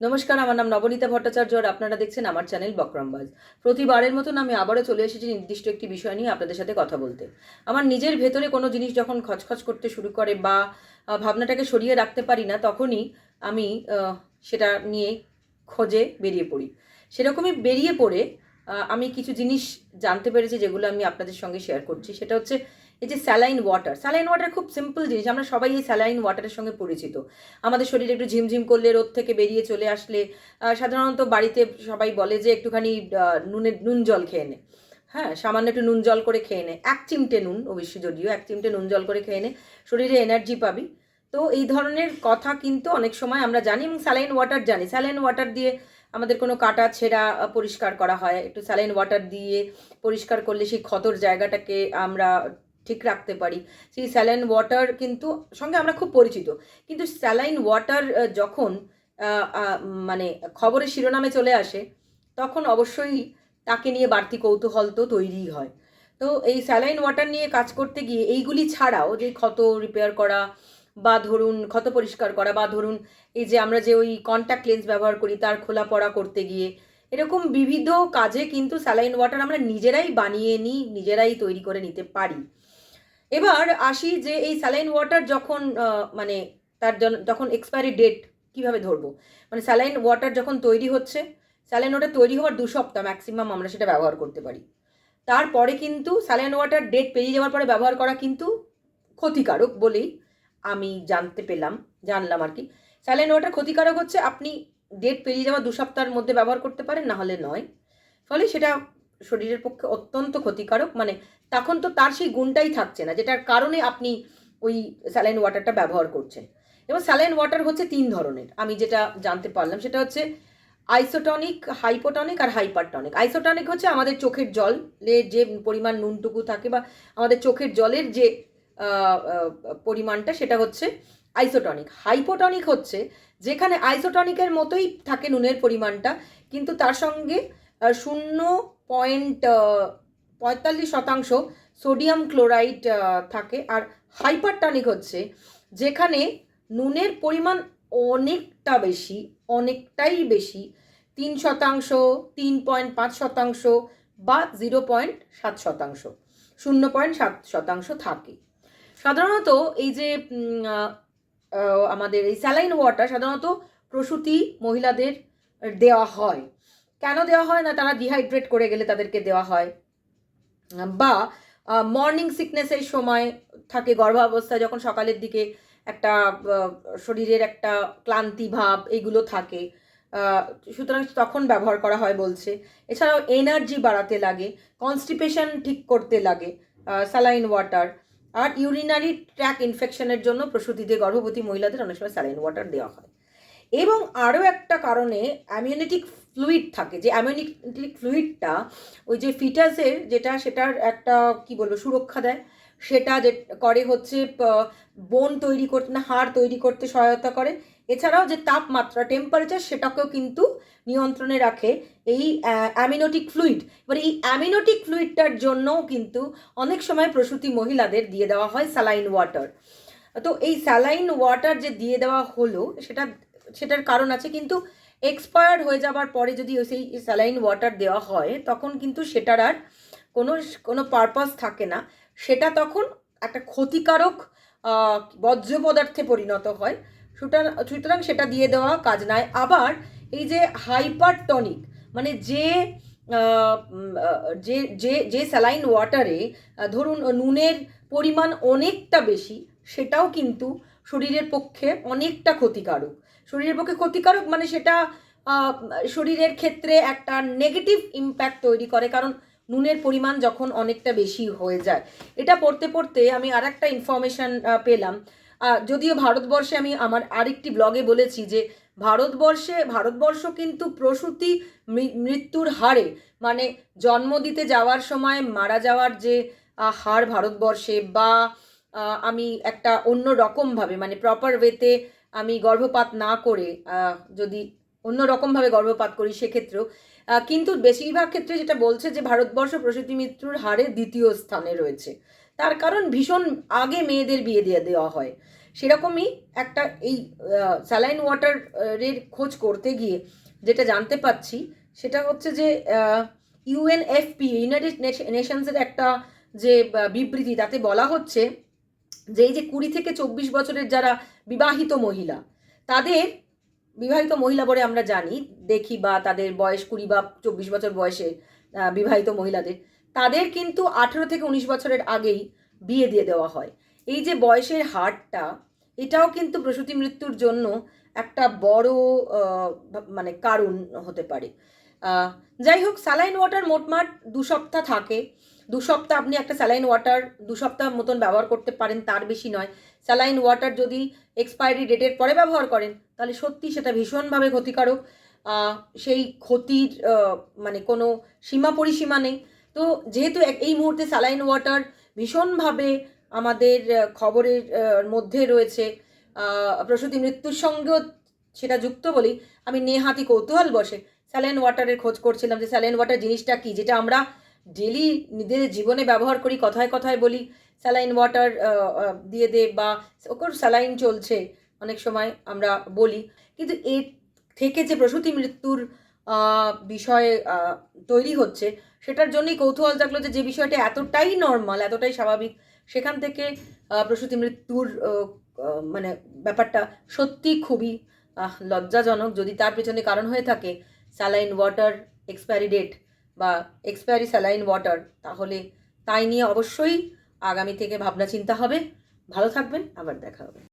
নমস্কার, আমার নাম নবনীতা ভট্টাচার্য আর আপনারা দেখছেন আমার চ্যানেল বক্রমবাজ প্রতিবারের মতন আমি আবারও চলে এসেছি নির্দিষ্ট একটি বিষয় নিয়ে আপনাদের সাথে কথা বলতে। আমার নিজের ভেতরে কোনো জিনিস যখন খচখচ করতে শুরু করে বা ভাবনাটাকে সরিয়ে রাখতে পারি না, তখনই আমি সেটা নিয়ে খোঁজে বেরিয়ে পড়ি। সেরকমই বেরিয়ে পড়ে আমি কিছু জিনিস জানতে পেরেছি যেগুলো আমি আপনাদের সঙ্গে শেয়ার করছি। সেটা হচ্ছে এই যে স্যালাইন ওয়াটার স্যালাইন ওয়াটার খুব সিম্পল জিনিস, আমরা সবাই এই স্যালাইন ওয়াটারের সঙ্গে পরিচিত। আমাদের শরীরে একটু ঝিমঝিম করলে, রোদ থেকে বেরিয়ে চলে আসলে সাধারণত বাড়িতে সবাই বলে যে একটুখানি নুনের, নুন জল খেয়ে নে। হ্যাঁ সামান্য একটু নুন জল করে খেয়ে নে। এক চিমটে নুন অবশ্যই যদিও এক চিমটে নুন জল করে খেয়ে নে, শরীরে এনার্জি পাবি। তো এই ধরনের কথা কিন্তু অনেক সময় আমরা জানি এবং স্যালাইন ওয়াটার জানি। স্যালাইন ওয়াটার দিয়ে আমাদের কোনো কাটা ছেঁড়া পরিষ্কার করা হয়। একটু স্যালাইন ওয়াটার দিয়ে পরিষ্কার করলে সেই ক্ষতর জায়গাটাকে আমরা ঠিক রাখতে পারি। সেই স্যালাইন ওয়াটার কিন্তু সঙ্গে আমরা খুব পরিচিত। কিন্তু স্যালাইন ওয়াটার যখন মানে খবরের শিরোনামে চলে আসে, তখন অবশ্যই তাকে নিয়ে বাড়তি কৌতূহল তো তৈরিই হয়। তো এই স্যালাইন ওয়াটার নিয়ে কাজ করতে গিয়ে এইগুলি ছাড়াও যে ক্ষত রিপেয়ার করা বা ধরুন ক্ষত পরিষ্কার করা বা ধরুন এই যে আমরা যে ওই কন্ট্যাক্ট লেন্স ব্যবহার করি, তার খোলা পড়া করতে গিয়ে, এরকম বিবিধ কাজে কিন্তু স্যালাইন ওয়াটার আমরা নিজেরাই বানিয়ে নিই, নিজেরাই তৈরি করে নিতে পারি। এবার আসি যে এই স্যালাইন ওয়াটার যখন মানে তার যখন এক্সপায়ারি ডেট কীভাবে ধরবো? মানে স্যালাইন ওয়াটার যখন তৈরি হচ্ছে স্যালাইন ওয়াটার তৈরি হওয়ার দু সপ্তাহ ম্যাক্সিমাম আমরা সেটা ব্যবহার করতে পারি। তারপরে কিন্তু স্যালাইন ওয়াটার ডেট পেরিয়ে যাওয়ার পরে ব্যবহার করা কিন্তু ক্ষতিকারক বলেই আমি জানতে পেলাম, জানলাম আর কি। স্যালাইন ওয়াটার ক্ষতিকারক হচ্ছে আপনি ডেট পেরিয়ে যাওয়া দু সপ্তাহের মধ্যে ব্যবহার করতে পারেন না হলে নয়। ফলে সেটা শরীরের পক্ষে অত্যন্ত ক্ষতিকারক মানে তখন তো তার সেই গুণটাই থাকছে না, যেটার কারণে আপনি ওই স্যালাইন ওয়াটারটা ব্যবহার করছেন। এবং স্যালাইন ওয়াটার হচ্ছে তিন ধরনের, আমি যেটা জানতে পারলাম, সেটা হচ্ছে আইসোটনিক হাইপোটনিক আর হাইপারটনিক আইসোটনিক হচ্ছে আমাদের চোখের জলে যে পরিমাণ নুনটুকু থাকে বা আমাদের চোখের জলের যে পরিমাণটা, সেটা হচ্ছে আইসোটনিক হাইপোটনিক হচ্ছে যেখানে আইসোটনিকের মতোই থাকে নুনের পরিমাণটা, কিন্তু তার সঙ্গে শূন্য পয়েন্ট পঁয়তাল্লিশ শতাংশ সোডিয়াম ক্লোরাইড থাকে। আর হাইপারটনিক হচ্ছে, যেখানে নুনের পরিমাণ অনেকটা বেশি, অনেকটাই বেশি, তিন শতাংশ, তিন পয়েন্ট পাঁচ শতাংশ বা জিরো পয়েন্ট সাত শতাংশ, শূন্য পয়েন্ট সাত শতাংশ থাকে। সাধারণত এই যে আমাদের এই স্যালাইন ওয়াটার সাধারণত প্রসূতি মহিলাদের দেওয়া হয়। কেন দেওয়া হয় না? তারা ডিহাইড্রেট করে গেলে তাদেরকে দেওয়া হয়। বা মর্নিং সিকনেসের সময় থাকে গর্ভাবস্থায় যখন সকালের দিকে একটা শরীরের একটা ক্লান্তি ভাব, এগুলো থাকে। সুতরাং তখন ব্যবহার করা হয় বলছে। এছাড়াও এনার্জি বাড়াতে লাগে কনস্টিপেশন ঠিক করতে লাগে স্যালাইন ওয়াটার আর ইউরিনারি ট্র্যাক ইনফেকশনের জন্য প্রসূতিতে গর্ভবতী মহিলাদের অনেক সময় স্যালাইন ওয়াটার দেওয়া হয়। এবং আরও একটা কারণে অ্যামিউনিটিক ফ্লুইড থাকে, যে অ্যামিউনিটিক ফ্লুইডটা ওই যে ফিটাসের যেটা সেটার একটা, কি বলব, সুরক্ষা দেয়। সেটা যে করে হচ্ছে বোন তৈরি করতে, না, হাড় তৈরি করতে সহায়তা করে। এছাড়াও যে তাপমাত্রা টেম্পারেচার সেটাকেও কিন্তু নিয়ন্ত্রণে রাখে এই অ্যামিনোটিক ফ্লুইড এবার এই অ্যামিনোটিক ফ্লুইডটার জন্যও কিন্তু অনেক সময় প্রসূতি মহিলাদের দিয়ে দেওয়া হয় স্যালাইন ওয়াটার তো এই স্যালাইন ওয়াটার যে দিয়ে দেওয়া হলো, সেটা সেটার কারণ আছে, কিন্তু এক্সপায়ার্ড হয়ে যাবার পরে যদি ওই সেই স্যালাইন ওয়াটার দেওয়া হয়, তখন কিন্তু সেটার আর কোনো কোনো পারপাস থাকে না। সেটা তখন একটা ক্ষতিকারক বর্জ্য পদার্থে পরিণত হয়। সুতরাং সুতরাং সেটা দিয়ে দেওয়া কাজ নয় আবার এই যে হাইপারটনিক মানে যে যে যে যে স্যালাইন ওয়াটারে ধরুন নুনের পরিমাণ অনেকটা বেশি, সেটাও কিন্তু শরীরের পক্ষে অনেকটা ক্ষতিকারক। শরীরের পক্ষে ক্ষতিকারক মানে সেটা শরীরের ক্ষেত্রে একটা নেগেটিভ ইম্প্যাক্ট তৈরি করে, কারণ নুনের পরিমাণ যখন অনেকটা বেশি হয়ে যায়। এটা পড়তে পড়তে আমি আর একটা ইনফরমেশান পেলাম। যদিও ভারতবর্ষে আমি আমার আরেকটি ব্লগে বলেছি যে, ভারতবর্ষে, ভারতবর্ষ কিন্তু প্রসূতি মৃত্যুর হারে মানে জন্ম দিতে যাওয়ার সময় মারা যাওয়ার যে হার ভারতবর্ষে বা আমি একটা অন্য রকমভাবে মানে প্রপার ওয়েতে আমি গর্ভপাত না করে যদি অন্য রকমভাবে গর্ভপাত করি সেক্ষেত্রেও কিন্তু বেশিরভাগ ক্ষেত্রে যেটা বলছে যে ভারতবর্ষ প্রসূতি মৃত্যুর হারে দ্বিতীয় স্থানে রয়েছে। তার কারণ ভীষণ আগে মেয়েদের বিয়ে দিয়ে দেওয়া হয়। সেরকমই একটা এই স্যালাইন ওয়াটারের খোঁজ করতে গিয়ে যেটা জানতে পাচ্ছি, সেটা হচ্ছে যে ইউএনএফপি ইউনাইটেড নেশনসের একটা যে বিবৃতি, তাতে বলা হচ্ছে যে এই যে কুড়ি থেকে চব্বিশ বছরের যারা বিবাহিত মহিলা, তাদের বিবাহিত মহিলা বলে আমরা জানি, দেখি বা তাদের বয়স কুড়ি বা চব্বিশ বছর বয়সে বিবাহিত মহিলাদের, তাদের কিন্তু আঠেরো থেকে উনিশ বছরের আগেই বিয়ে দিয়ে দেওয়া হয়। এই যে বয়সের হারটা, এটাও কিন্তু প্রসূতি মৃত্যুর জন্য একটা বড় মানে কারণ হতে পারে। যাই হোক, স্যালাইন ওয়াটার মোটমাট দু সপ্তাহ থাকে। দু সপ্তাহ আপনি একটা স্যালাইন ওয়াটার দু সপ্তাহ মতন ব্যবহার করতে পারেন, তার বেশি নয়। স্যালাইন ওয়াটার যদি এক্সপায়ারি ডেটের পরে ব্যবহার করেন, তাহলে সত্যি সেটা ভীষণভাবে ক্ষতিকারক। সেই ক্ষতির মানে কোনো সীমা পরিসীমা নেই। তো যেহেতু এই মুহূর্তে স্যালাইন ওয়াটার ভীষণভাবে আমাদের খবরের মধ্যে রয়েছে প্রসূতি মৃত্যুর সঙ্গেও সেটা যুক্ত বলি, আমি নেহাতি কৌতূহল বসে স্যালাইন ওয়াটারের খোঁজ করছিলাম যে স্যালাইন ওয়াটার জিনিসটা কি, যেটা আমরা ডেলি নিজেদের জীবনে ব্যবহার করি, কথায় কথায় বলি স্যালাইন ওয়াটার দিয়ে দে বা ওকর স্যালাইন চলছে অনেক সময় আমরা বলি। কিন্তু এর থেকে যে প্রসূতি মৃত্যুর বিষয়ে তৈরি হচ্ছে, সেটার জন্যই কৌতূহল জাগলো যে যে বিষয়টা এতটাই নর্মাল এতটাই স্বাভাবিক, সেখান থেকে প্রসূতি মৃত্যুর মানে ব্যাপারটা সত্যি খুবই লজ্জাজনক। যদি তার পেছনে কারণ হয়ে থাকে স্যালাইন ওয়াটার এক্সপায়ারি ডেট বা এক্সপায়ারি স্যালাইন ওয়াটার তাহলে তাই নিয়ে অবশ্যই আগামী থেকে ভাবনা চিন্তা হবে। ভালো থাকবেন, আবার দেখা হবে।